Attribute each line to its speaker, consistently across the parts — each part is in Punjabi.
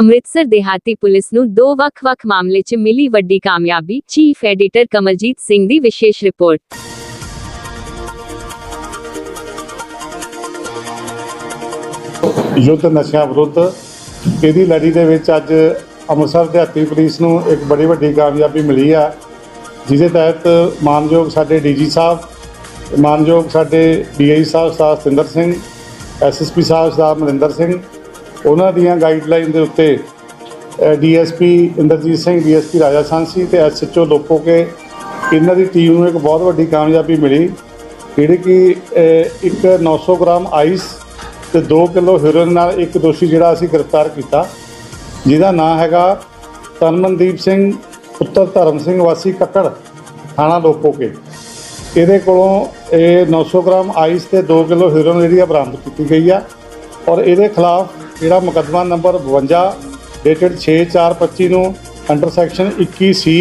Speaker 1: ਅੰਮ੍ਰਿਤਸਰ ਦਿਹਾਤੀ ਪੁਲਿਸ ਨੂੰ ਦੋ ਵੱਖ-ਵੱਖ ਮਾਮਲੇ 'ਚ ਮਿਲੀ ਵੱਡੀ ਕਾਮਯਾਬੀ, ਚੀਫ ਐਡੀਟਰ ਕਮਲਜੀਤ ਸਿੰਘ ਦੀ ਵਿਸ਼ੇਸ਼ ਰਿਪੋਰਟ।
Speaker 2: ਯੁੱਧ ਨਸ਼ਿਆਂ ਵਿਰੁੱਧ ਇਹਦੀ ਲੜੀ ਦੇ ਵਿੱਚ ਅੱਜ ਅੰਮ੍ਰਿਤਸਰ ਦਿਹਾਤੀ ਪੁਲਿਸ ਨੂੰ ਇੱਕ ਬੜੀ ਵੱਡੀ ਕਾਮਯਾਬੀ ਮਿਲੀ ਆ। ਜਿਹਦੇ ਤਹਿਤ ਮਾਨਯੋਗ ਸਾਡੇ ਡੀਜੀ ਸਾਹਿਬ ਮਾਨਯੋਗ ਸਾਡੇ ਡੀਆਈ ਸਾਹਿਬ ਸਰਦਾਰ ਸਤਿੰਦਰ ਸਿੰਘ ਐਸਐਸਪੀ ਸਾਹਿਬ ਸਰਦਾਰ ਮਨਿੰਦਰ ਸਿੰਘ ਉਹਨਾਂ ਦੀਆਂ ਗਾਈਡਲਾਈਨ ਦੇ ਉੱਤੇ ਡੀਐਸਪੀ ਇੰਦਰਜੀਤ ਸਿੰਘ ਡੀਐਸਪੀ ਰਾਜਾ ਸਾਂਸੀ ਤੇ ਐਸਐਚਓ ਲੋਪੋਕੇ ਇਹਨਾਂ ਦੀ ਟੀਮ ਨੂੰ ਇੱਕ ਬਹੁਤ ਵੱਡੀ ਕਾਮਯਾਬੀ ਮਿਲੀ ਜਿਹੜੀ ਕਿ ਅਹ, ਇੱਕ 900 ਗ੍ਰਾਮ ਆਈਸ ਤੇ 2 ਕਿਲੋ ਹੀਰੋਇਨ ਨਾਲ ਇੱਕ ਦੋਸ਼ੀ ਜਿਹੜਾ ਅਸੀਂ ਗ੍ਰਿਫਤਾਰ ਕੀਤਾ ਜਿਹਦਾ ਨਾਂ ਹੈਗਾ ਤਨਮਨਦੀਪ ਸਿੰਘ ਪੁੱਤਰ ਧਰਮ ਸਿੰਘ ਵਾਸੀ ਕੱਕੜ ਥਾਣਾ ਲੋਪੋਕੇ ਇਹਦੇ ਕੋਲੋਂ ਇਹ 900 ਗ੍ਰਾਮ ਆਈਸ ਤੇ 2 ਕਿਲੋ ਹੀਰੋਇਨ ਜਿਹੜੀ ਆ ਬਰਾਮਦ ਕੀਤੀ ਗਈ ਆ। ਔਰ ਇਹਦੇ ਖਿਲਾਫ ਜਿਹੜਾ ਮੁਕੱਦਮਾ ਨੰਬਰ 52 ਡੇਟਡ 6/4/25 ਨੂੰ under section 21 C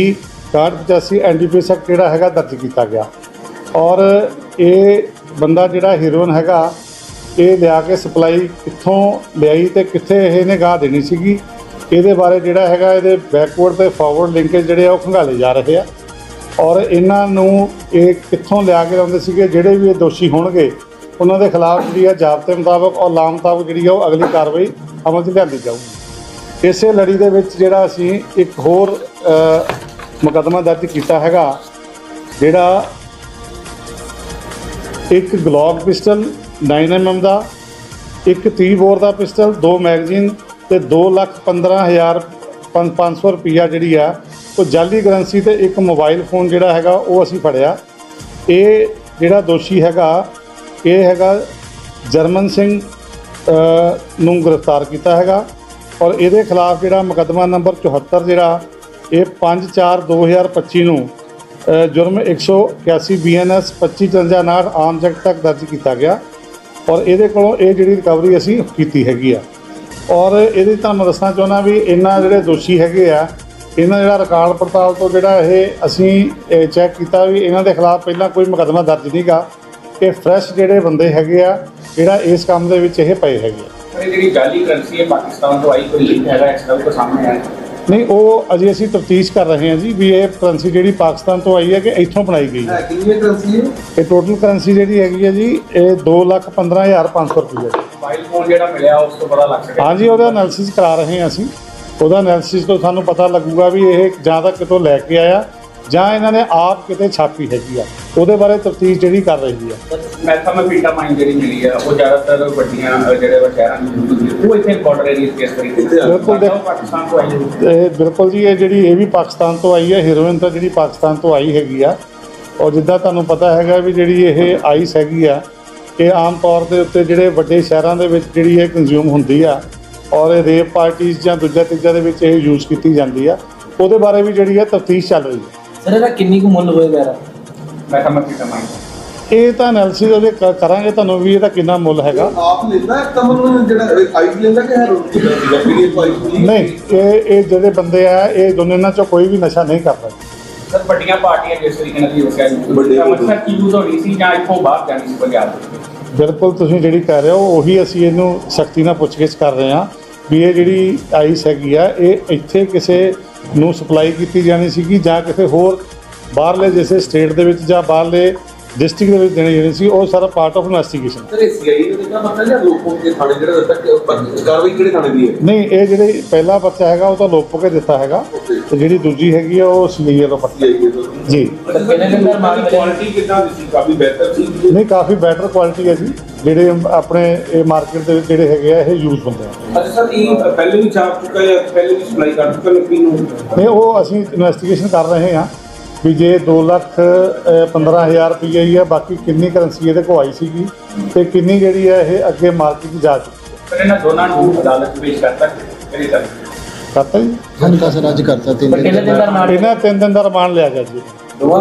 Speaker 2: 65 NDPS act ਜਿਹੜਾ ਹੈਗਾ ਦਰਜ ਕੀਤਾ ਗਿਆ। ਔਰ ਇਹ ਬੰਦਾ ਜਿਹੜਾ ਹੀਰੋਇਨ ਹੈਗਾ, ਇਹ ਲਿਆ ਕੇ ਸਪਲਾਈ ਕਿੱਥੋਂ ਲਿਆਈ ਤੇ ਕਿੱਥੇ ਇਹ ਨਿਗਾਹ ਦੇਣੀ ਸੀਗੀ ਇਹਦੇ ਬਾਰੇ ਜਿਹੜਾ ਹੈਗਾ ਇਹਦੇ ਬੈਕਵਰਡ ਤੇ ਫਾਰਵਰਡ ਲਿੰਕੇਜ ਜਿਹੜੇ ਆ ਉਹ ਖੰਗਾਲੇ ਜਾ ਰਹੇ ਆ। ਔਰ ਇਹਨਾਂ ਨੂੰ ਇਹ ਕਿੱਥੋਂ ਲਿਆ ਕੇ ਲਾਉਂਦੇ ਸੀਗੇ? ਜਿਹੜੇ ਵੀ ਇਹ ਦੋਸ਼ੀ ਹੋਣਗੇ ਉਹਨਾਂ ਦੇ ਖਿਲਾਫ ਜਿਹੜੀ ਆ ਜ਼ਾਬਤੇ ਮੁਤਾਬਕ ਔਰ ਲਾਮ ਮੁਤਾਬਕ ਜਿਹੜੀ ਆ ਉਹ ਅਗਲੀ ਕਾਰਵਾਈ ਅਮਲ 'ਚ ਲਿਆਂਦੀ ਜਾਊਗੀ। ਇਸੇ ਲੜੀ ਦੇ ਵਿੱਚ ਜਿਹੜਾ ਅਸੀਂ ਇੱਕ ਹੋਰ ਅ, ਮੁਕੱਦਮਾ ਦਰਜ ਕੀਤਾ ਹੈਗਾ ਜਿਹੜਾ ਇੱਕ ਗਲੌਕ ਪਿਸਟਲ 9mm ਦਾ ਇੱਕ 30 ਬੋਰ ਦਾ ਪਿਸਟਲ ਦੋ ਮੈਗਜ਼ੀਨ ਤੇ 215000 500 ਰੁਪਈਆ ਜਿਹੜੀ ਆ ਉਹ ਜਾਲੀ ਕਰੰਸੀ ਤੇ ਇੱਕ ਮੋਬਾਈਲ ਫੋਨ ਜਿਹੜਾ ਹੈਗਾ ਉਹ ਅਸੀਂ ਫੜਿਆ। ਇਹ ਜਿਹੜਾ ਦੋਸ਼ੀ ਹੈਗਾ ਇਹ ਹੈਗਾ ਜਰਮਨ ਸਿੰਘ ਨੂੰ ਗ੍ਰਿਫਤਾਰ ਕੀਤਾ ਹੈਗਾ ਔਰ ਇਹਦੇ ਖਿਲਾਫ ਜਿਹੜਾ ਮੁਕੱਦਮਾ ਨੰਬਰ 74 ਜਿਹੜਾ ਇਹ 5/4/2025 ਨੂੰ ਅ, ਜੁਰਮ 181 ਬੀਐਨਐਸ 2559 ਆਮ ਐਕਟ ਤੱਕ ਦਰਜ ਕੀਤਾ ਗਿਆ ਔਰ ਇਹਦੇ ਕੋਲੋਂ ਇਹ ਜਿਹੜੀ ਰਿਕਵਰੀ ਅਸੀਂ ਕੀਤੀ ਹੈਗੀ ਆ। ਔਰ ਇਹਦੀ ਤੁਹਾਨੂੰ ਦੱਸਣਾ ਚਾਹੁੰਦਾ ਵੀ ਇਹਨਾਂ ਜਿਹੜੇ ਦੋਸ਼ੀ ਹੈਗੇ ਆ ਇਹਨਾਂ ਜਿਹੜਾ ਰਿਕਾਰਡ ਪੜਤਾਲ ਤੋਂ ਜਿਹੜਾ ਇਹ ਅਸੀਂ ਚੈੱਕ ਕੀਤਾ ਵੀ ਇਹਨਾਂ ਦੇ ਖਿਲਾਫ ਪਹਿਲਾਂ ਕੋਈ ਮੁਕੱਦਮਾ ਦਰਜ ਨਹੀਂਗਾ ਇਹ ਫਰੈਸ਼ ਜਿਹੜੇ ਬੰਦੇ ਹੈਗੇ ਆ ਜਿਹੜਾ ਇਸ ਕੰਮ ਦੇ ਵਿੱਚ ਇਹ ਪਏ ਹੈਗੇ ਆ।
Speaker 3: ਪਰ ਇਹ ਜਿਹੜੀ ਜਾਲੀ ਕਰੰਸੀ ਹੈ ਪਾਕਿਸਤਾਨ ਤੋਂ ਆਈ ਕੋਈ ਲਿੰਕ ਹੈਗਾ ਇਸ ਦਾ ਕੋਈ ਸਾਹਮਣੇ ਆਇਆ?
Speaker 2: ਨਹੀਂ ਉਹ ਅਜੇ ਅਸੀਂ ਤਫਤੀਸ਼ ਕਰ ਰਹੇ ਹਾਂ ਜੀ ਵੀ ਇਹ ਕਰੰਸੀ ਜਿਹੜੀ ਪਾਕਿਸਤਾਨ ਤੋਂ ਆਈ ਹੈ ਕਿ ਇੱਥੋਂ ਬਣਾਈ ਗਈ ਹੈ।
Speaker 4: ਕਿੰਨੀ ਕਰੰਸੀ ਹੈ?
Speaker 2: ਇਹ ਟੋਟਲ ਕਰੰਸੀ ਜਿਹੜੀ ਹੈਗੀ ਹੈ ਜੀ ਇਹ 215500 ਰੁਪਏ ਹੈ।
Speaker 3: ਮੋਬਾਈਲ ਫੋਨ ਜਿਹੜਾ ਮਿਲਿਆ ਉਸ ਤੋਂ ਬੜਾ ਲੱਗ ਸਕਿਆ
Speaker 2: ਹਾਂਜੀ ਉਹਦਾ ਐਨਾਲਿਸਿਸ ਕਰਾ ਰਹੇ ਹਾਂ ਅਸੀਂ। ਉਹਦਾ ਐਨਾਲਿਸਿਸ ਤੋਂ ਸਾਨੂੰ ਪਤਾ ਲੱਗੂਗਾ ਵੀ ਇਹ ਜਾਂ ਤਾਂ ਕਿਤੋਂ ਲੈ ਕੇ ਆਇਆ ਜਾਂ ਇਹਨਾਂ ਨੇ ਆਪ ਕਿਤੇ ਛਾਪੀ ਹੈਗੀ ਆ। ਉਹਦੇ ਬਾਰੇ ਤਫਤੀਸ਼ ਜਿਹੜੀ ਕਰ ਰਹੀ ਆ।
Speaker 3: ਮੈਥਾਮੈਟਿਕਾ ਜਿਹੜੀ ਮਿਲੀ ਹੈ ਉਹ ਜ਼ਿਆਦਾਤਰ ਵੱਡੀਆਂ ਜਿਹੜੇ ਵਾ ਸ਼ਹਿਰਾਂ ਹੁੰਦੀ ਉਹ ਇੱਥੇ ਬਾਰਡਰ ਏਰੀਆ ਕੇਸ ਕਰੀ
Speaker 2: ਬਿਲਕੁਲ ਦੇਖ-
Speaker 3: ਪਾਕਿਸਤਾਨ ਤੋਂ ਆਈ ਹੈ
Speaker 2: ਇਹ ਬਿਲਕੁਲ ਜੀ ਇਹ ਜਿਹੜੀ ਇਹ ਵੀ ਪਾਕਿਸਤਾਨ ਤੋਂ ਆਈ ਹੈ ਹੀਰੋਇਨ ਤਾਂ ਜਿਹੜੀ ਪਾਕਿਸਤਾਨ ਤੋਂ ਆਈ ਹੈਗੀ ਆ। ਔਰ ਜਿੱਦਾਂ ਤੁਹਾਨੂੰ ਪਤਾ ਹੈਗਾ ਵੀ ਜਿਹੜੀ ਇਹ ਆਈਸ ਹੈਗੀ ਆ ਇਹ ਆਮ ਤੌਰ ਦੇ ਉੱਤੇ ਜਿਹੜੇ ਵੱਡੇ ਸ਼ਹਿਰਾਂ ਦੇ ਵਿੱਚ ਜਿਹੜੀ ਇਹ ਕੰਜ਼ਿਊਮ ਹੁੰਦੀ ਆ ਔਰ ਇਹ ਰੇਪ ਪਾਰਟੀਆਂ ਜਾਂ ਦੂਜਾ ਤੀਜਾ ਦੇ ਵਿੱਚ ਇਹ ਯੂਜ਼ ਕੀਤੀ ਜਾਂਦੀ ਆ ਉਹਦੇ ਬਾਰੇ ਵੀ ਜਿਹੜੀ ਹੈ ਤਫਤੀਸ਼ ਚੱਲ ਰਹੀ ਹੈ
Speaker 4: ਸਰ ਇਹਦਾ ਕਿੰਨੀ ਕੁ ਮੁੱਲ ਹੋਏਗਾ ਇਹਦਾ?
Speaker 3: ਮੈਥਾਮੈਟਿਕਾ
Speaker 2: ਇਹ ਤਾਂ ਐਨਾਲਿਸਿਸ ਉਹਦੇ ਕ- ਕਰਾਂਗੇ ਤੁਹਾਨੂੰ ਵੀ ਇਹਦਾ ਕਿੰਨਾ ਮੁੱਲ ਹੈਗਾ।
Speaker 5: ਆਪ ਲੈਂਦਾ ਹੈ ਕਮਲ ਨੂੰ ਜਿਹੜਾ ਆਈਸ ਲੈਂਦਾ ਕਿ ਇਹ ਆਈਸ ਨਹੀਂ
Speaker 2: ਨਹੀਂ ਇਹ ਇਹ ਜਿਹੜੇ ਬੰਦੇ ਆ ਇਹ ਦੋਨੇ ਇਹਨਾਂ ਚੋਂ ਕੋਈ ਵੀ ਨਸ਼ਾ ਨਹੀਂ ਕਰਦਾ।
Speaker 3: ਸਰ ਵੱਡੀਆਂ ਪਾਰਟੀਆਂ ਜਿਸ ਤਰੀਕੇ ਨਾਲ ਯੂਜ਼
Speaker 5: ਵੱਡੇ
Speaker 3: ਕਰਦੇ ਮਤਲਬ ਕੀ ਯੂਜ਼ ਹੋਣੀ ਸੀ ਜਾਂ ਇੱਥੋਂ ਬਾਹਰ ਜਾਣੀ ਸੀ ਪੰਜਾਬ ਦੇ
Speaker 2: ਬਿਲਕੁਲ ਤੁਸੀਂ ਜਿਹੜੀ ਕਹਿ ਰਹੇ ਹੋ, ਉਹੀ ਅਸੀਂ ਇਹਨੂੰ ਸਖਤੀ ਨਾਲ ਪੁੱਛਗਿੱਛ ਕਰ ਰਹੇ ਹਾਂ ਵੀ ਇਹ ਜਿਹੜੀ ਆਈਸ ਹੈਗੀ ਆ, ਇਹ ਇੱਥੇ ਕਿਸੇ ਨੂੰ ਸਪਲਾਈ ਕੀਤੀ ਜਾਣੀ ਸੀਗੀ ਜਾਂ ਕਿਸੇ ਹੋਰ ਬਾਹਰਲੇ, ਜਿਸੇ ਸਟੇਟ ਦੇ ਵਿੱਚ ਜਾਂ ਬਾਹਰਲੇ ਡਿਸਟ੍ਰਿਕਟ ਦੇ ਵਿੱਚ ਦੇਣੀ ਜਾਣੀ ਸੀ ਉਹ ਸਾਰਾ ਪਾਰਟ ਆਫ ਇਨਵੈਸਟੀਗੇਸ਼ਨ
Speaker 5: ਸਰ ਇਹ ਸੀਆਈ ਨੇ ਦੇਖਿਆ ਮਤਲਬ ਜਾਂ ਲੋਕੋ ਦੇ ਥਾਣੇ ਜਿਹੜਾ ਦਿੱਤਾ ਕਿ ਪਰ- ਕਾਰਵਾਈ ਕਿਹੜੇ ਥਾਣੇ ਦੀ ਹੈ?
Speaker 2: ਨਹੀਂ ਇਹ ਜਿਹੜੇ ਪਹਿਲਾ ਪਰਚਾ ਹੈਗਾ ਉਹ ਤਾਂ ਲੋਕ ਕੇ ਦਿੱਤਾ ਹੈਗਾ। ਤੇ ਜਿਹੜੀ ਦੂਜੀ ਹੈਗੀ ਆ ਉਹ ਸੀਆਈਏ ਦਾ ਪਰਚਾ।
Speaker 5: ਸੀਆਈ ਦੇ ਤੋਂ
Speaker 2: ਜੀ।
Speaker 4: ਕਿੰਨੇ ਦਿਨ ਦਾ ਮਾਲ
Speaker 5: ਕੁਆਲਿਟੀ ਕਿੰਨਾ ਸੀ ਕਾਫੀ ਬਿਹਤਰ ਸੀ।
Speaker 2: ਨਹੀਂ ਕਾਫੀ ਬੈਟਰ ਕੁਆਲਿਟੀ ਹੈ ਜੀ। ਜਿਹੜੇ ਆਪਣੇ ਇਹ ਮਾਰਕੀਟ ਦੇ ਵਿੱਚ ਜਿਹੜੇ ਹੈਗੇ ਆ ਇਹ ਯੂਜ਼ ਹੁੰਦੇ ਆ।
Speaker 5: ਅੱਛਾ ਸਰ ਇਹ ਪਹਿਲੇ ਵੀ ਛਾਪ ਚੁੱਕਾ ਹੈ ਪਹਿਲੇ ਵੀ ਸਪਲਾਈ ਕਰ ਚੁੱਕਾ ਲੇਕਿਨ ਨੂੰ?
Speaker 2: ਨਹੀਂ ਉਹ ਅਸੀਂ ਇਨਵੈਸਟੀਗੇਸ਼ਨ ਕਰ ਰਹੇ ਹਾਂ। ਵੀ ਜੇ 2 ਲੱਖ ਅ, 15000 ਰੁਪਏ ਹੀ ਹੈ ਬਾਕੀ ਕਿੰਨੀ ਕਰੰਸੀ ਇਹਦੇ ਕੋਲ ਆਈ ਸੀਗੀ ਤੇ ਕਿੰਨੀ ਜਿਹੜੀ ਹੈ ਇਹ ਅੱਗੇ ਮਾਰਕੀਟ 'ਚ ਜਾ ਚੁੱਕੀ ਹੈ
Speaker 3: ਪਰ ਇਹਨਾਂ ਦੋਨਾਂ ਨੂੰ ਅਦਾਲਤ ਵਿੱਚ ਪੇਸ਼ ਕਰਤਾ ਕਰੀ ਤੱਕ
Speaker 2: ਕਰਤਾ ਜੀ।
Speaker 6: ਹਾਂਜੀ ਸਰ ਅੱਜ ਕਰਤਾ ਤਿੰਨ
Speaker 4: ਦਿਨ
Speaker 2: ਇਹਨਾਂ ਤਿੰਨ ਦਿਨ ਦਾ ਰਿਮਾਂਡ ਲਿਆ ਗਿਆ ਜੀ।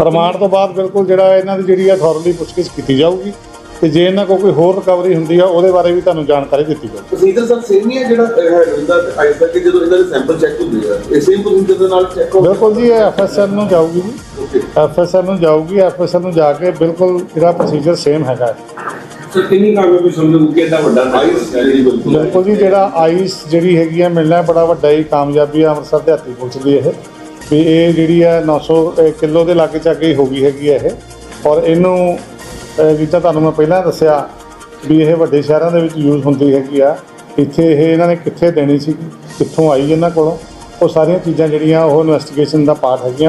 Speaker 2: ਰਿਮਾਂਡ ਤੋਂ ਬਾਅਦ ਬਿਲਕੁਲ ਜਿਹੜਾ ਇਹਨਾਂ ਦੀ ਜਿਹੜੀ ਹੈ ਥੋਰਲੀ ਪੁੱਛਗਿੱਛ ਕੀਤੀ ਜਾਊਗੀ ਤੇ ਜੇ ਇਹਨਾਂ ਕੋਲ ਕੋਈ ਹੋਰ ਰਿਕਵਰੀ ਹੁੰਦੀ ਆ ਉਹਦੇ ਬਾਰੇ ਵੀ ਤੁਹਾਨੂੰ ਜਾਣਕਾਰੀ ਦਿੱਤੀ ਜਾਊਗੀ।
Speaker 5: ਪ੍ਰੋਸੀਜਰ ਸਰ ਸੇਮ ਹੀ ਹੈ ਜਿਹੜਾ ਹੈਰੋਇਨ ਦਾ ਤੇ ਆਈਸ ਦਾ ਕਿ ਜਦੋਂ ਇਹਨਾਂ ਦੇ ਸੈਂਪਲ ਚੈੱਕ ਹੁੰਦੇ ਆ ਇਹ ਸੇਮ ਪ੍ਰੋਸੀਜਰ ਦੇ ਨਾਲ ਚੈੱਕ ਹੋ
Speaker 2: ਬਿਲਕੁਲ ਜੀ ਇਹ ਐਫਐਸਐਲ ਨੂੰ ਜਾਊਗੀ ਜੀ। ਐਫਐਸਐਲ ਨੂੰ ਜਾਊਗੀ ਐਫਐਸਐਲ ਨੂੰ ਜਾ ਕੇ ਬਿਲਕੁਲ ਜਿਹੜਾ ਪ੍ਰੋਸੀਜਰ ਸੇਮ ਹੈਗਾ।
Speaker 3: ਸਰ ਕਿੰਨੀ ਕਾਮਯਾਬੀ ਸਮਝੋ ਕਿ ਇਹਦਾ ਵੱਡਾ
Speaker 5: ਆਈਸ ਜਿਹੜੀ ਬਿਲਕੁਲ?
Speaker 2: ਬਿਲਕੁਲ ਜੀ ਜਿਹੜਾ ਆਈਸ ਜਿਹੜੀ ਹੈਗੀ ਆ ਮਿਲਣਾ ਬੜਾ ਵੱਡਾ ਹੀ ਕਾਮਯਾਬੀ ਆ ਅੰਮ੍ਰਿਤਸਰ ਦਿਹਾਤੀ ਪੁਲਿਸ ਦੀ ਇਹ। ਵੀ ਇਹ ਜਿਹੜੀ ਆ 900 ਕਿਲੋ ਦੇ ਲਾਗੇ ਚਾਗੇ ਹੀ ਹੋ ਗਈ ਹੈਗੀ ਆ ਇਹ। ਔਰ ਇਹਨੂੰ ਜਿੱਦਾਂ ਤੁਹਾਨੂੰ ਮੈਂ ਪਹਿਲਾਂ ਦੱਸਿਆ ਵੀ ਇਹ ਵੱਡੇ ਸ਼ਹਿਰਾਂ ਦੇ ਵਿੱਚ ਯੂਜ਼ ਹੁੰਦੀ ਹੈਗੀ ਆ। ਇੱਥੇ ਇਹ ਇਹਨਾਂ ਨੇ ਕਿੱਥੇ ਦੇਣੀ ਸੀ ਕਿੱਥੋਂ ਆਈ ਇਹਨਾਂ ਕੋਲੋਂ ਉਹ ਸਾਰੀਆਂ ਚੀਜ਼ਾਂ ਜਿਹੜੀਆਂ ਉਹ ਇਨਵੈਸਟੀਗੇਸ਼ਨ ਦਾ ਪਾਰਟ ਹੈਗੀਆਂ।